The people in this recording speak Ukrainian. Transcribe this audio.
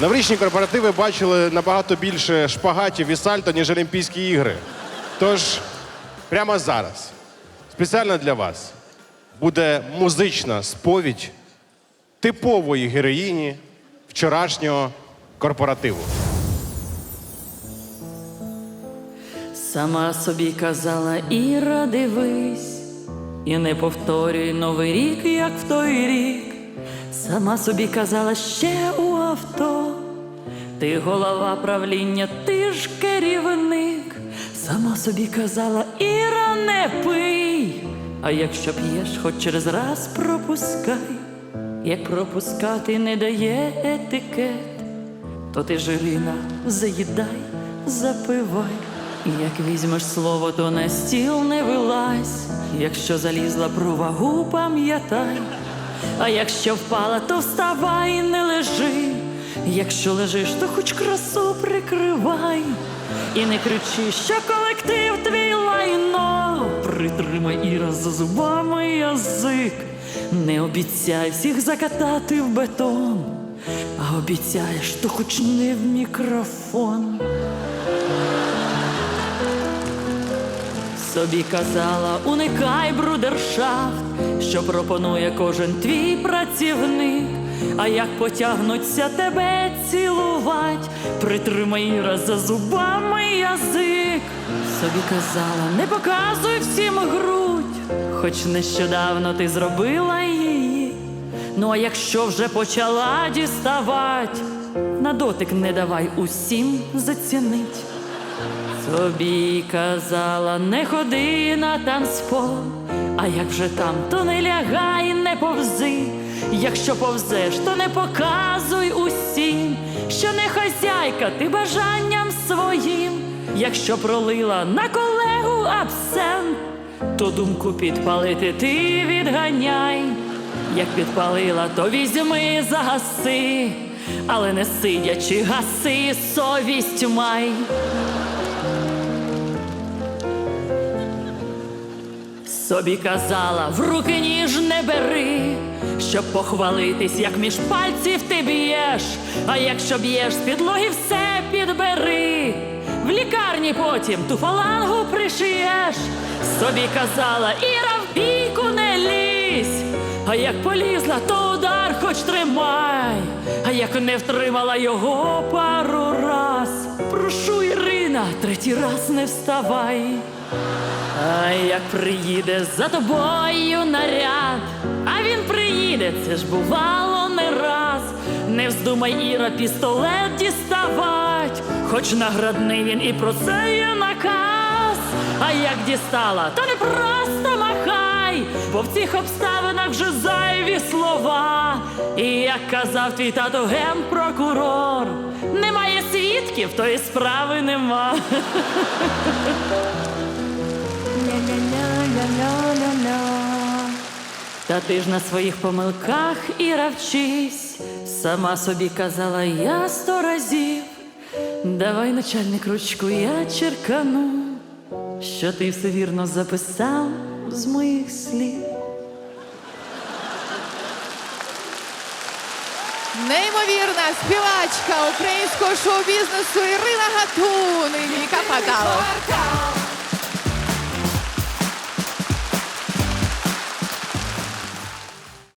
Новорічні корпоративи бачили набагато більше шпагатів і сальто, ніж Олімпійські ігри. Тож, прямо зараз, спеціально для вас, буде музична сповідь типової героїні вчорашнього корпоративу. Сама собі казала Іра, дивись, і не повторюй новий рік, як в той рік. Сама собі казала ще у авто. Ти голова правління, ти ж керівник. Сама собі казала, Іра, не пий. А якщо п'єш, хоч через раз пропускай. Як пропускати не дає етикет, то ти жирина заїдай, запивай. Як візьмеш слово, то на стіл не вилазь. Якщо залізла про вагу, пам'ятай. А якщо впала, то вставай, не. Якщо лежиш, то хоч красу прикривай. І не кричи, що колектив твій лайно. Притримай Іра за зубами язик. Не обіцяй всіх закатати в бетон, а обіцяєш, то хоч не в мікрофон. Собі казала, уникай брудершафт, що пропонує кожен твій працівник. А як потягнуться тебе цілувать, притримай Іра за зубами язик. Собі казала, не показуй всім грудь, хоч нещодавно ти зробила її. Ну а якщо вже почала діставать, на дотик не давай усім зацінить. Собі казала, не ходи на танцпол, а як вже там, то не лягай, не повзи. Якщо повзеш, то не показуй усім, що не хазяйка, ти бажанням своїм. Якщо пролила на колегу абсент, то думку підпалити ти відганяй. Як підпалила, то візьми, загаси, але не сидячи, гаси, совість май. Собі казала, в руки ніж не бери, щоб похвалитись, як між пальців ти б'єш, а якщо б'єш з підлоги, все підбери. В лікарні потім ту фалангу пришиєш. Собі казала, Іра в бійку не лізь. А як полізла, то удар хоч тримай. А як не втримала його пару раз. Прошу, Ірина, третій раз не вставай. А як приїде за тобою наряд, а він приїде, це ж бувало не раз. Не вздумай Іра пістолет діставать, хоч наградний він і про це є наказ. А як дістала, то не просто махай, бо в цих обставинах вже зайві слова. І як казав твій тато генпрокурор, немає свідків, то і справи нема. Та ти ж на своїх помилках Іра вчись, сама собі казала я сто разів. Давай, начальник, ручку, я черкану, що ти все вірно записав з моїх слів. Неймовірна співачка українського шоу-бізнесу Ірина Гатун і Віка Падалов.